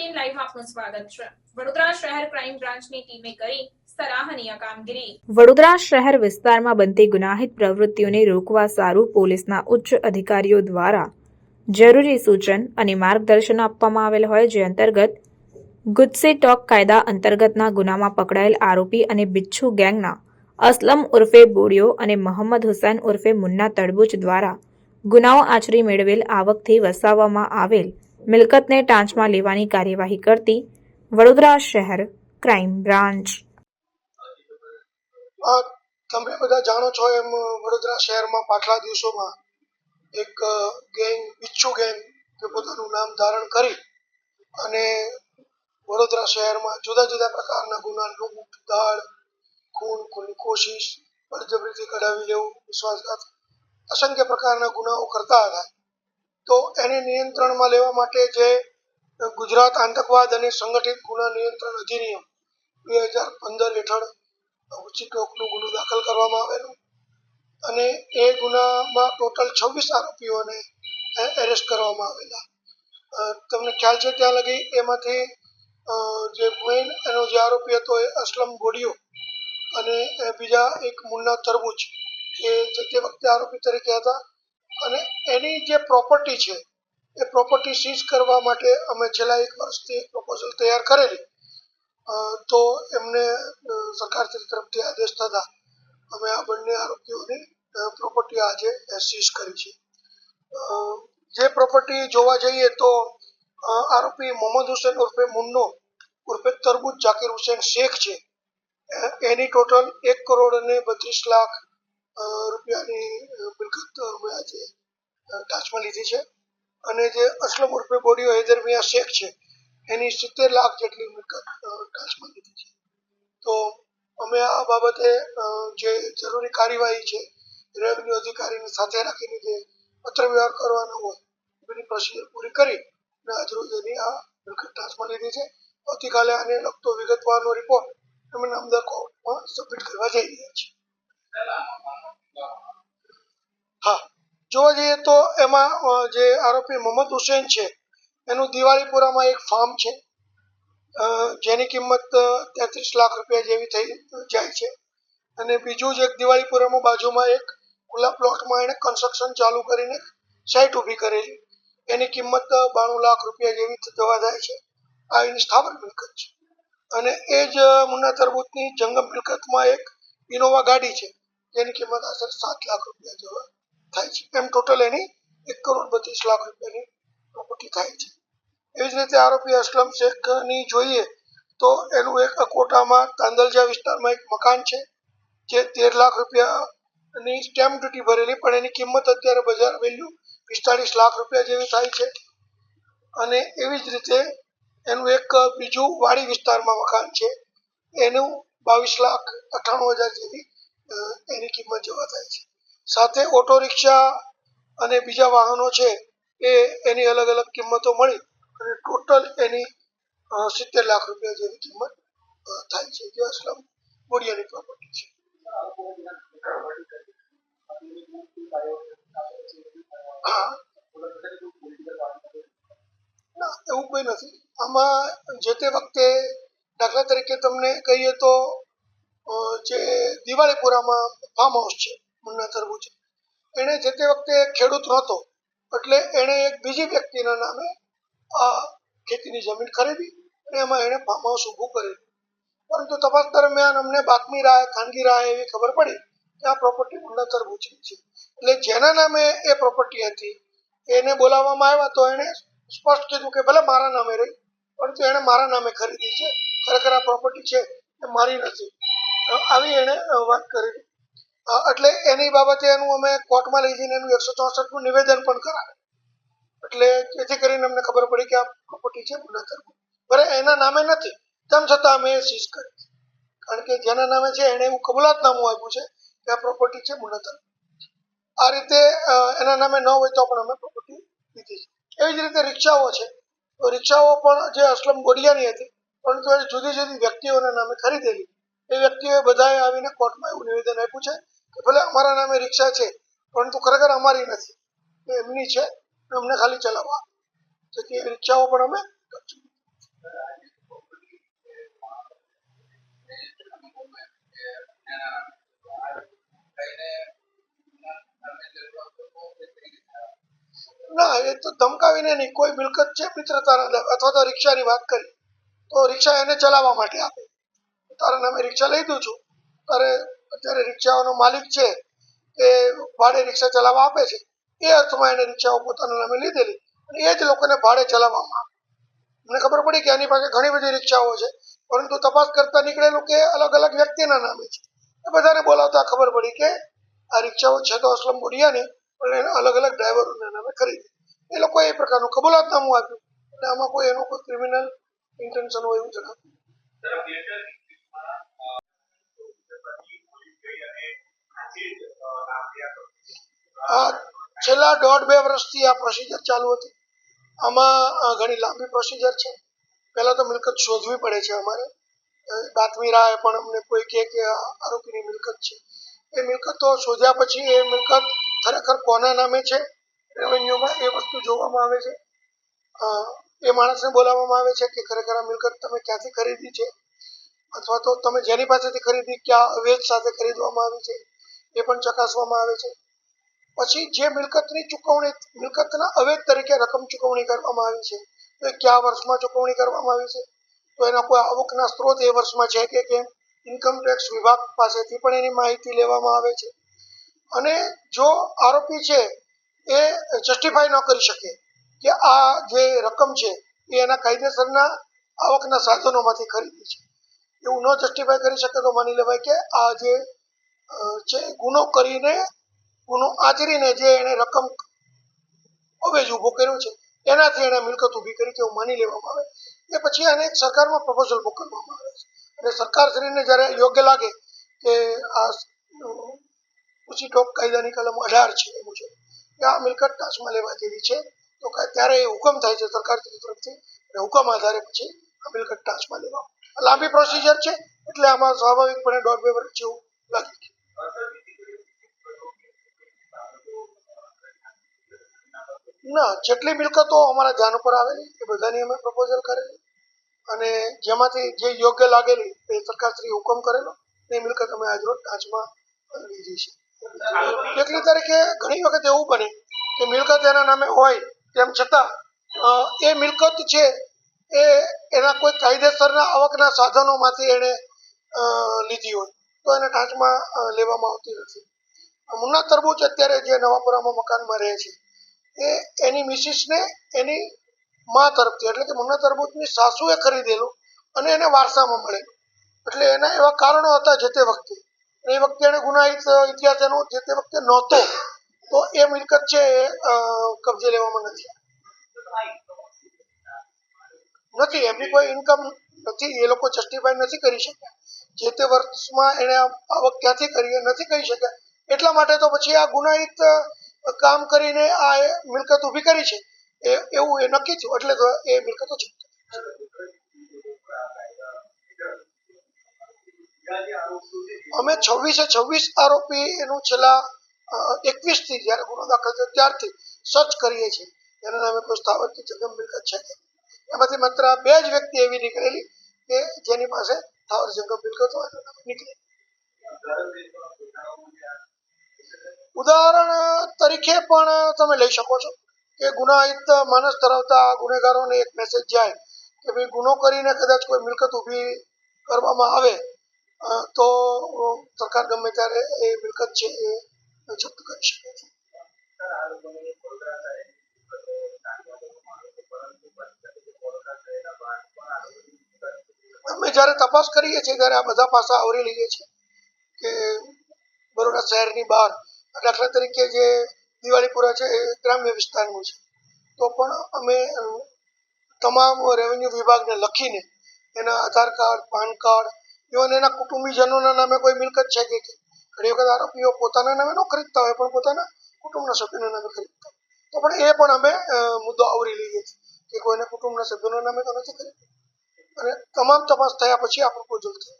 Eighteen live આપનું સ્વાગત છે. વડોદરા શહેર ક્રાઇમ બ્રાન્ચની ટીમે કરી વડોદરા શહેર વિસ્તારમાં બનતી ગુનાહિત પ્રવૃત્તિઓને રોકવા સારું પોલીસના ઉચ્ચ અધિકારીઓ દ્વારા જરૂરી સૂચન અને માર્ગદર્શન આપવામાં આવેલ હોય જે અંતર્ગત ગુજસે ટોક કાયદા અંતર્ગતના ગુનામાં પકડાયેલ આરોપી અને બિચ્છુ ગેંગના અસલમ ઉર્ફે બોડિયો અને મોહમ્મદ હુસૈન ઉર્ફે મુન્ના તડબુચ દ્વારા ગુનાઓ આચરી મેળવેલ આવકથી વસાવવામાં આવેલ મિલકતને ટાંચમાં લેવાની કાર્યવાહી કરતી વડોદરા શહેર ક્રાઇમ બ્રાન્ચ. તમે બધા જાણો છો એમ વડોદરા શહેરમાં પાછલા દિવસોમાં એક ગેંગ બિચ્છુ ગેંગ કે પોતાનું નામ ધારણ કરી અને વડોદરા શહેરમાં જુદા જુદા પ્રકારના ગુના, લૂંટ, દાળ, ખૂન, ખૂનની કોશિશ, બળજબરીથી કઢાવી લેવું, વિશ્વાસઘાત, અસંખ્ય પ્રકારના ગુનાઓ કરતા હતા. તો એને નિયંત્રણમાં લેવા માટે જે ગુજરાત આતંકવાદ અને સંગઠિત ગુના નિયંત્રણ અધિનિયમ બે હજાર પંદર હેઠળ ઉચિત ટોકનો ગુનો દાખલ કરવામાં આવેલો. અને એ ગુનામાં ટોટલ છવ્વીસ આરોપીઓને એરેસ્ટ કરવામાં આવેલા. તમને ખ્યાલ છે ત્યાં લગી એમાંથી જે મેઇન એનો જે આરોપી હતો એ અસલમ ગોડિયો અને બીજા એક મુન્ના તરબૂચ એ જે તે વખતે આરોપી તરીકે હતા. અને એની જે પ્રોપર્ટી છે એ પ્રોપર્ટી સીઝ કરવા માટે અમે છેલ્લા એક વર્ષથી પ્રપોઝલ તૈયાર કરેલી. તો એમને અ, સરકાર તરફથી આદેશ થતા અમે આ બંને આરોપીઓની પ્રોપર્ટી આજે સીઝ કરી છે. જે પ્રોપર્ટી જોવા જઈએ તો આરોપી મોહમ્મદ હુસેન ઉર્ફે મુન્નો ઉર્ફે તરબૂજ જાકીર હુસેન શેખ છે. એની ટોટલ એક કરોડ અને બત્રીસ લાખ રૂપિયાની મિલકત અમે આજે ટાચમાં લીધી છે. અને જે અસલમ ઉર્ફે બોડીઓ હૈદર મિયા શેખ છે. એની સિત્તેર લાખ જેટલી મિલકત ટાચમાં લીધી છે. તો અમે આ બાબતે જે જરૂરી કાર્યવાહી છે રેવન્યુ અધિકારીને સાથે રાખીને જે પત્ર વ્યવહાર કરવાનો હોય, એની પ્રોસિજર પૂરી કરી અને આજરોજ એની આ મિલકત ટાચમાં લીધી છે. આવતીકાલે આને લગતો વિગતવારનો રિપોર્ટ અમે નામદાર કોર્ટમાં સબમિટ કરવા જઈ રહ્યા છીએ. જોવા જઈએ તો એમાં જે આરોપી મોહમ્મદ હુસેન છે, એનું દિવાળીપુરામાં એક ફાર્મ છે. જેની કિંમત તેત્રીસ લાખ રૂપિયા જેવી થઈ જાય છે. અને બીજું જ એક દિવાળીપુરામાં બાજુમાં એક ખુલ્લા પ્લોટમાં એણે કન્સ્ટ્રક્શન ચાલુ કરીને સાઇટ ઊભી કરેલી. એની કિંમત બાણું લાખ રૂપિયા જેવી જવા જાય છે. આ એની સ્થાવર મિલકત છે. અને એ જ મુન્ના તરબૂતની જંગમ મિલકતમાં એક ઇનોવા ગાડી છે. જેની કિંમત આશરે સાત લાખ રૂપિયા જેવા થાય છે? એમ ટોટલ એની એક કરોડ બત્રીસ લાખ રૂપિયાની પ્રોપર્ટી થાય છે. એવી જ રીતે આરોપી અસલમ શેખની જોઈએ તો એનું એક અકોટામાં તાંદલજા વિસ્તારમાં એક મકાન છે, જે તેર લાખ રૂપિયાની સ્ટેમ્પ ડ્યુટી ભરેલી, પણ એની કિંમત અત્યારે બજાર વેલ્યુ પિસ્તાળીસ લાખ રૂપિયા જેવી થાય છે. અને એવી જ રીતે એનું એક બીજું વાડી વિસ્તારમાં મકાન છે, એનું બાવીસ લાખ અઠ્ઠાણું હજાર જેવી એની કિંમત જેવા થાય છે. સાથે ઓટો રિક્ષા અને બીજા વાહનો છે, એ એની અલગ અલગ કિંમતો મળી અને ટોટલ એની સિત્તેર લાખ રૂપિયા જેવી કિંમત થાય છે. જે અસલમ બોડિયાની પ્રોપર્ટી છે. હા. ના, એવું કોઈ નથી. આમાં જે તે વખતે દાખલા તરીકે તમને કહીએ તો જે દિવાળીપુરામાં ફાર્મ હાઉસ છે મુન્ના છે. એણે જે તે વખતે ખેડૂત નહોતો, એટલે એણે એક બીજી વ્યક્તિના નામે આ ખેતીની જમીન ખરીદી અને એમાં એણે ફાર્મ હાઉસ ઊભું કરેલું. પરંતુ તપાસ દરમિયાન અમને બાતમી રાહ ખાનગી રાહ એવી ખબર પડી કે આ પ્રોપર્ટી મુન્ના તરબૂચની છે. એટલે જેના નામે એ પ્રોપર્ટી હતી, એને બોલાવવામાં આવ્યા તો એણે સ્પષ્ટ કીધું કે ભલે મારા નામે રહી, પરંતુ એણે મારા નામે ખરીદી છે. ખરેખર આ પ્રોપર્ટી છે એ મારી નથી. આવી એણે વાત કરી. એટલે એની બાબતે એનું અમે કોર્ટમાં લઈ જઈને એનું એકસો ચોસઠનું નિવેદન પણ કરાવ્યું. એટલે જેથી કરીને અમને ખબર પડી કે આ પ્રોપર્ટી છે મુન્ના તરબૂચ એના નામે નથી, તેમ છતાં અમે સીઝ કરી કારણ કે જેના નામે છે એણે એવું કબૂલાતનામું આપ્યું છે કે આ પ્રોપર્ટી છે મુન્ના આ રીતે એના નામે ન હોય તો પણ અમે પ્રોપર્ટી લીધી છે. એવી જ રીતે રિક્ષાઓ છે. તો રિક્ષાઓ પણ જે અસલમ ગોડિયાની હતી, પરંતુ એ જુદી જુદી વ્યક્તિઓના નામે ખરીદેલી. એ વ્યક્તિઓએ બધાએ આવીને કોર્ટમાં એવું નિવેદન આપ્યું છે ભલે અમારા નામે રિક્ષા છે, પરંતુ ખરેખર અમારી નથી. એમની છે અમને ખાલી ચલાવવા જેથી એ રિક્ષાઓ પણ અમે ના, એ તો ધમકાવીને નહીં. કોઈ મિલકત છે મિત્રતાના અથવા તો રિક્ષાની વાત કરી. તો રિક્ષા એને ચલાવવા માટે આપે. તારા નામે રિક્ષા લઈ દઉં છું. તારે અત્યારે રિક્ષાઓનો માલિક છે એ ભાડે રિક્ષા ચલાવવા આપે છે, એ અર્થમાં એને રિક્ષાઓ પોતાના નામે લીધેલી. અને એ જ લોકોને ભાડે ચલાવવામાં મને ખબર પડી કે એની પાસે ઘણી બધી રિક્ષાઓ છે, પરંતુ તપાસ કરતા નીકળેલું કે અલગ અલગ વ્યક્તિના નામે છે. એ બધાને બોલાવતા ખબર પડી કે આ રિક્ષાઓ છે તો અસલમ બોડિયાની, પણ એને અલગ અલગ ડ્રાઈવરોના નામે ખરીદી. એ લોકોએ એ પ્રકારનું કબૂલાતનામું આપ્યું. એટલે આમાં કોઈ એનું કોઈ ક્રિમિનલ ઇન્ટેન્શન હોય એવું જણાતું છેલ્લા દોઢ બે વર્ષથી આ પ્રોસિજર ચાલુ હતી. આમાં ઘણી લાંબી પ્રોસિજર છે. પહેલાં તો મિલકત શોધવી પડે છે અમારે. બાતમી રાહે પણ અમને કોઈ કહે કે આરોપીની મિલકત છે. એ મિલકતો શોધ્યા પછી એ મિલકત ખરેખર કોના નામે છે? રેવન્યુમાં એ વસ્તુ જોવામાં આવે છે. એ માણસને બોલાવવામાં આવે છે કે ખરેખર આ મિલકત તમે ક્યાંથી ખરીદી છે? અથવા તો તમે જેની પાસેથી ખરીદી, ક્યાં અવેજ સાથે ખરીદવામાં આવી છે? એ પણ ચકાસવામાં આવે છે. પછી જે મિલકતની ચૂકવણી, મિલકતના અવેજ તરીકે રકમ ચૂકવણી કરવામાં આવી છે, તો એ કયા વર્ષમાં ચૂકવણી કરવામાં આવી છે? તો એના કોઈ આવકના સ્ત્રોત એ વર્ષમાં છે કે કેમ? ઇન્કમ ટેક્સ વિભાગ પાસેથી પણ એની માહિતી લેવામાં આવે છે. અને જો આરોપી છે, એ જસ્ટિફાઈ ન કરી શકે કે આ જે રકમ છે, એ એના કાયદેસરના આવકના સાધનોમાંથી ખરીદી છે. એવું ન જસ્ટિફાઈ કરી શકે તો માની લેવાય કે આ જે છે ગુનો કરીને ગુનો આચરીને જે એણે રકમ અવેજ ઊભો કર્યો છે, એનાથી એણે મિલકત ઊભી કરી એવું માની લેવામાં આવે. એ પછી આને એક સરકારમાં પ્રપોઝલ મોકલવામાં આવે છે. અને સરકારશ્રીને જ્યારે યોગ્ય લાગે કે આ ઊંચી ટોક કાયદાની કલમ અઢાર છે એ મુજબ, કે આ મિલકત ટાચમાં લેવા જેવી છે, તો ત્યારે એ હુકમ થાય છે સરકાર તરફથી, અને હુકમ આધારે પછી આ મિલકત ટાચમાં લેવા લાંબી પ્રોસિજર છે, એટલે આમાં સ્વાભાવિકપણે દોઢ બે વર્ષ જેવું લાગે ના, જેટલી મિલકતો અમારા ધ્યાન ઉપર આવેલી, એ બધાની અમે પ્રપોઝલ કરેલી. અને જેમાંથી જે યોગ્ય લાગેલી, એ સરકારશ્રી હુકમ કરેલો એ મિલકત અમે આજરોજ ટાંચમાં લીધી છે એટલી તરીકે ઘણી વખત એવું બને કે મિલકત એના નામે હોય, તેમ છતાં એ મિલકત છે, એ એના કોઈ કાયદેસરના આવકના સાધનોમાંથી એણે લીધી હોય, તો એને ટાંચમાં લેવામાં આવતી નથી. મુન્ના તરબૂચ અત્યારે જે નવાપુરામાં મકાનમાં રહે છે એ એની મિસિસને એની મા તરફથી, એટલે કે મુન્ના તરબૂચની સાસુએ ખરીદેલું અને એને વારસામાં મળેલું. એટલે એના એવા કારણો હતા જે તે વખતે. એ વખતે એને ગુનાહિત ઇતિહાસ એનો જે તે વખતે નહોતો, તો એ મિલકત છે એ કબજે લેવામાં નથી નથી, એમની કોઈ ઇન્કમ નથી, એ લોકો જસ્ટિફાઈ નથી કરી શક્યા. જે તે વર્ષમાં એણે આવક ક્યાંથી કરી નથી કરી શક્યા. એટલા માટે તો પછી આ ગુનાહિત કામ કરીને આ મિલકત ઊભી કરી છે. એ એવું એ નક્કી થયું, એટલે તો એ મિલકતો છે અમે છવ્વીસે છવ્વીસ આરોપી એનું છેલ્લા એકવીસથી જ્યારે ગુનો દાખલ થયો ત્યારથી સર્ચ કરીએ છીએ. એના નામે કોઈ સ્થાવર કે જંગમ મિલકત છે કે એમાંથી માત્ર બે જ વ્યક્તિ એવી નીકળેલી કે જેની પાસે સ્થાવર જંગમ મિલકત હોય નીકળે. ઉદાહરણ તરીકે પણ તમે લઈ શકો છો કે ગુનાહિત માનસ ધરાવતા ગુનેગારોને એક મેસેજ જાય કે ભાઈ ગુનો કરીને કદાચ કોઈ મિલકત ઊભી કરવામાં આવે તો સરકાર ગમે ત્યારે એ મિલકત છે એ જપ્ત કરી શકે છે. અમે જ્યારે તપાસ કરીએ છીએ ત્યારે આ બધા પાસા આવરી લઈએ છીએ. બરોડા શહેરની બહાર, દાખલા તરીકે જે દિવાળીપુરા છે, એ ગ્રામ્ય વિસ્તારનું છે. તો પણ અમે તમામ રેવન્યુ વિભાગને લખીને એના Aadhaar card, PAN card even એના કુટુંબીજનોના નામે કોઈ મિલકત છે કે ઘણી વખત આરોપીઓ પોતાના નામે ન ખરીદતા હોય, પણ પોતાના કુટુંબના સભ્યોના નામે ખરીદતા. તો પણ એ પણ અમે મુદ્દો આવરી લઈએ છીએ કે કોઈને કુટુંબના સભ્યોના નામે તો નથી ખરીદતા. અને તમામ તપાસ થયા પછી આ પ્રપોઝલ થયો